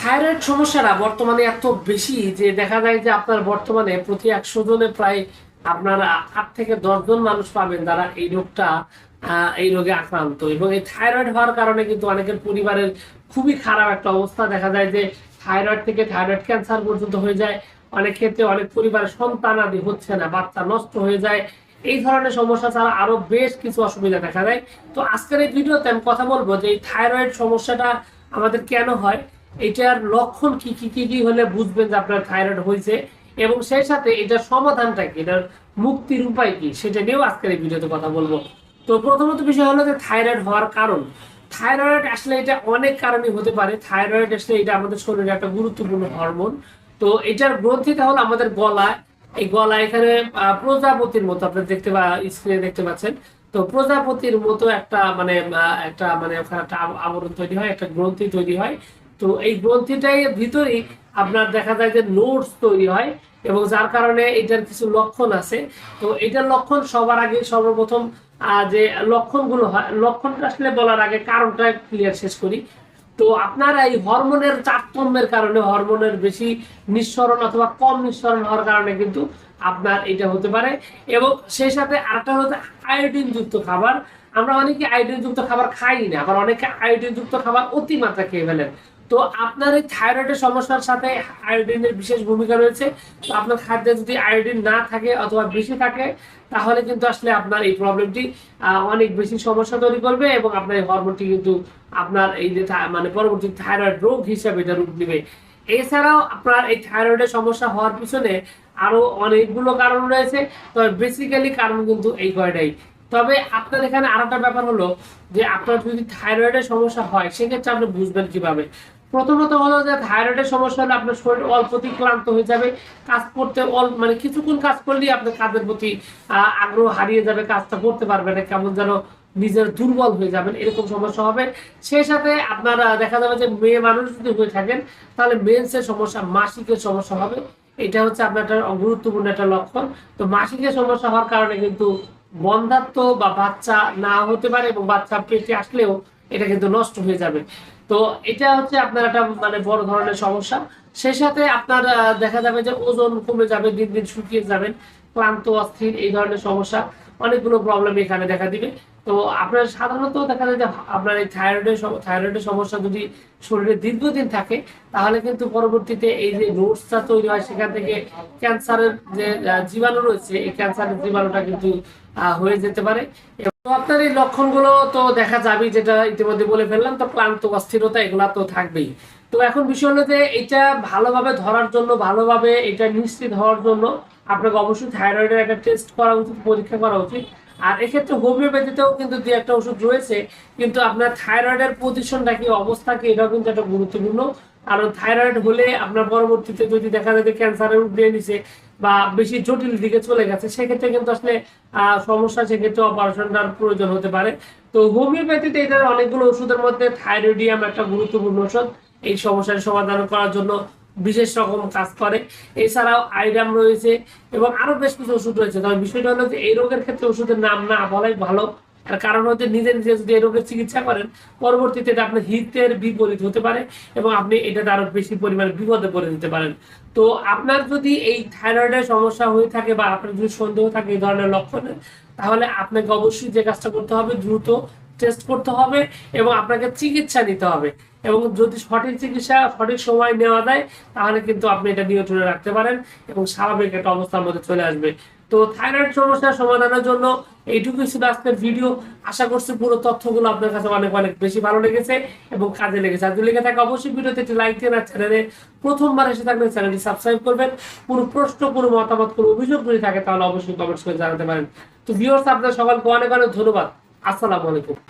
Thyroid সমস্যাটা বর্তমানে এত বেশি যে দেখা যায় যে আপনার বর্তমানে প্রতি একশো জনে প্রায় আপনার আট থেকে দশ জন মানুষ পাবেন যারা এই রোগটা এই রোগে আক্রান্ত। এবং এই থাইরয়েড হওয়ার কারণে কিন্তু অনেকের পরিবারের খুবই খারাপ একটা অবস্থা। দেখা যায় যে থাইরয়েড থেকে থাইরয়েড ক্যান্সার পর্যন্ত হয়ে যায়। অনেক ক্ষেত্রে অনেক পরিবারের সন্তান আদি হচ্ছে না, বাচ্চা নষ্ট হয়ে যায়। এই ধরনের সমস্যা ছাড়া আরও বেশ কিছু অসুবিধা দেখা যায় তো আজকের এই ভিডিওতে আমি কথা বলব যে এই থাইরয়েড সমস্যাটা আমাদের কেন হয়? এটার লক্ষণ কি কি কি কি হলে বুঝবেন যে আপনার থাইরয়েড হয়েছে? এবং সেই সাথে এটার সমাধানটা কি? এটার মুক্তির উপায় কি? সেটা নিয়েও আজকের এই ভিডিওতে কথা বলব। তো প্রথমত বিষয় হলো যে থাইরয়েড হওয়ার কারণ। থাইরয়েড আসলে এটা অনেক কারণে হতে পারে। থাইরয়েড আসলে এটা আমাদের শরীরে একটা গুরুত্বপূর্ণ হরমোন। তো এটার গ্রন্থিটা হলো আমাদের গলায় এই গলা এখানে প্রজাপতির মতো আপনি দেখতে পা স্ক্রিনে দেখতে পাচ্ছেন। তো প্রজাপতির মতো একটা মানে একটা মানে একটা আবরণ তৈরি হয়, একটা গ্রন্থি তৈরি হয়। তো এই গ্রন্থিটাই ভিতরেই আপনার দেখা যায় যে নোটস তৈরি হয় এবং যার কারণে এটার কিছু লক্ষণ আছে। তো এটার লক্ষণ সবার আগে সর্বপ্রথম যে লক্ষণগুলো হয় লক্ষণটা আসলে বলার আগে কারণটা ক্লিয়ার শেষ করি। তো আপনার এই হরমোনের তারতম্যের কারণে হরমোনের বেশি নিঃসরণ অথবা কম নিঃসরণ হওয়ার কারণে কিন্তু আপনার এটা হতে পারে। এবং সেই সাথে আরেকটা হচ্ছে আয়োডিন যুক্ত খাবার। আমরা অনেকে আয়োডিন যুক্ত খাবার খাই না, আবার অনেকে আয়োডিন যুক্ত খাবার অতিমাত্রা খেয়ে ফেলেন। তো আপনার এই থাইরয়েডের সমস্যার সাথে আয়োডিনের বিশেষ ভূমিকা রয়েছে। তো আপনার খাদ্যে যদি আয়োডিন না থাকে অথবা বেশি থাকে, তাহলে কিন্তু আসলে আপনার এই প্রবলেমটি অনেক বেশি সমস্যা তৈরি করবে এবং আপনার এই হরমোনটি কিন্তু আপনার এই যে মানে পরবর্তী থাইরয়েড রোগ হিসাবে এটা রূপ নেবে। এছাড়াও আপনার এই থাইরয়েডের সমস্যা হওয়ার পিছনে আরও অনেকগুলো কারণ রয়েছে, তবে বেসিক্যালি কারণ কিন্তু এই কয়টাই। তবে আপনার এখানে আরেকটা ব্যাপার হলো যে আপনার যদি থাইরয়েডের সমস্যা হয়, সেক্ষেত্রে আপনি বুঝবেন কীভাবে। প্রথমত হলো যে থাইরয়েডের সমস্যা হলে আপনার শরীর অল্পতেই ক্লান্ত হয়ে যাবে, কাজ করতে অল্প মানে কিছুক্ষণ কাজ করলেই আপনার কাজের প্রতি আগ্রহ হারিয়ে যাবে, কাজটা করতে পারবে না, কেমন যেন নিজের দুর্বল হয়ে যাবেন, এরকম সমস্যা হবে। সেই সাথে আপনার দেখা যাবে যে মেয়ে মানুষ যদি হয়ে থাকেন, তাহলে মেন্সের সমস্যা, মাসিকের সমস্যা হবে। এটা হচ্ছে আপনার একটা গুরুত্বপূর্ণ একটা লক্ষণ। তো মাসিকের সমস্যা হওয়ার কারণে কিন্তু বন্ধাত্ম বা বাচ্চা না হতে পারে এবং বাচ্চা পেটে আসলেও এটা কিন্তু নষ্ট হয়ে যাবে। তো এটা হচ্ছে আপনার একটা মানে বড় ধরনের সমস্যা। সেই সাথে আপনার দেখা যাবে যে ওজন কমে যাবে, দিন দিন শুকিয়ে যাবেন, ক্লান্ত, অস্থির, এই ধরনের সমস্যা, অনেকগুলো প্রবলেম এখানে দেখা দিবে। তো আপনার সাধারণত দেখা যায় যে আপনার এই থাইরয়েডের থাইরয়েডের সমস্যা যদি শরীরে দীর্ঘদিন থাকে, তাহলে কিন্তু পরবর্তীতে এই যে নোটসটা তৈরি হয়, সেখান থেকে ক্যান্সারের যে জীবাণু রয়েছে, এই ক্যান্সারের জীবাণুটা কিন্তু হয়ে যেতে পারে। তো আপনার এই লক্ষণগুলো তো দেখা যাবে যেটা ইতিমধ্যে বলে ফেললাম, তো ক্লান্ত, অস্থিরতা, এগুলা তো থাকবেই। তো এখন বিষয় হলো যে এটা ভালোভাবে ধরার জন্য, ভালোভাবে এটা নিশ্চিত হওয়ার জন্য আপনাকে অবশ্যই থাইরয়েডের একটা টেস্ট করা উচিত, পরীক্ষা করা উচিত। আর এক্ষেত্রে হোমিওপ্যাথিতেও কিন্তু দু একটা ওষুধ রয়েছে, কিন্তু আপনার থাইরয়েডের পজিশনটা কি, অবস্থা কি, এটাও কিন্তু একটা গুরুত্বপূর্ণ। কারণ থাইরয়েড হলে আপনার পরবর্তীতে যদি দেখা যায় যে ক্যান্সারের উপরে নিছে বা বেশি জটিল দিকে চলে গেছে, সেক্ষেত্রে কিন্তু আসলে সমস্যা, সেক্ষেত্রে অপারেশনটার প্রয়োজন হতে পারে। তো হোমিওপ্যাথিতে এটার অনেকগুলো ওষুধের মধ্যে থাইরয়েডিয়াম একটা গুরুত্বপূর্ণ ওষুধ। এই সমস্যার সমাধান করার জন্য বিশেষ রকম কাজ করে। এছাড়াও আইরাম রয়েছে এবং আরও বেশ কিছু ওষুধ রয়েছে। তবে বিষয়টা হলো যে এই রোগের ক্ষেত্রে ওষুধের নাম না বলাই ভালো। তার কারণ হচ্ছে নিজে নিজে যদি এই রোগের চিকিৎসা করেন, পরবর্তীতে এটা আপনার হিতের বিপরীত হতে পারে এবং আপনি এটাতে আরও বেশি পরিমাণে বিপদে পড়ে দিতে পারেন। তো আপনার যদি এই থাইরয়েডের সমস্যা হয়ে থাকে বা আপনার যদি সন্দেহ থাকে এই ধরনের লক্ষণে, তাহলে আপনাকে অবশ্যই যে কাজটা করতে হবে দ্রুত টেস্ট করতে হবে এবং আপনাকে চিকিৎসা নিতে হবে। এবং যদি সঠিক চিকিৎসা, সঠিক সময় নেওয়া যায়, তাহলে কিন্তু আপনি এটা নিয়ন্ত্রণে রাখতে পারেন এবং স্বাভাবিক একটা অবস্থার মধ্যে চলে আসবে। তো থাইরয়েড সমস্যার সমাধানের জন্য এইটুকুই ছিল আজকের ভিডিও। আশা করছি পুরো তথ্যগুলো আপনার কাছে অনেক অনেক বেশি ভালো লেগেছে এবং কাজে লেগেছে। আর যদি লেগে থাকে, অবশ্যই ভিডিওতে একটি লাইক দেন আর চ্যানেলে প্রথমবার এসে থাকলে চ্যানেলটি সাবস্ক্রাইব করবেন। কোনো প্রশ্ন, কোনো মতামত, কোনো অভিযোগ যদি থাকে, তাহলে অবশ্যই কমেন্টস করে জানাতে পারেন। তো ভিউয়ার্স আপনার সকলকে অনেক অনেক ধন্যবাদ। আসসালামু আলাইকুম।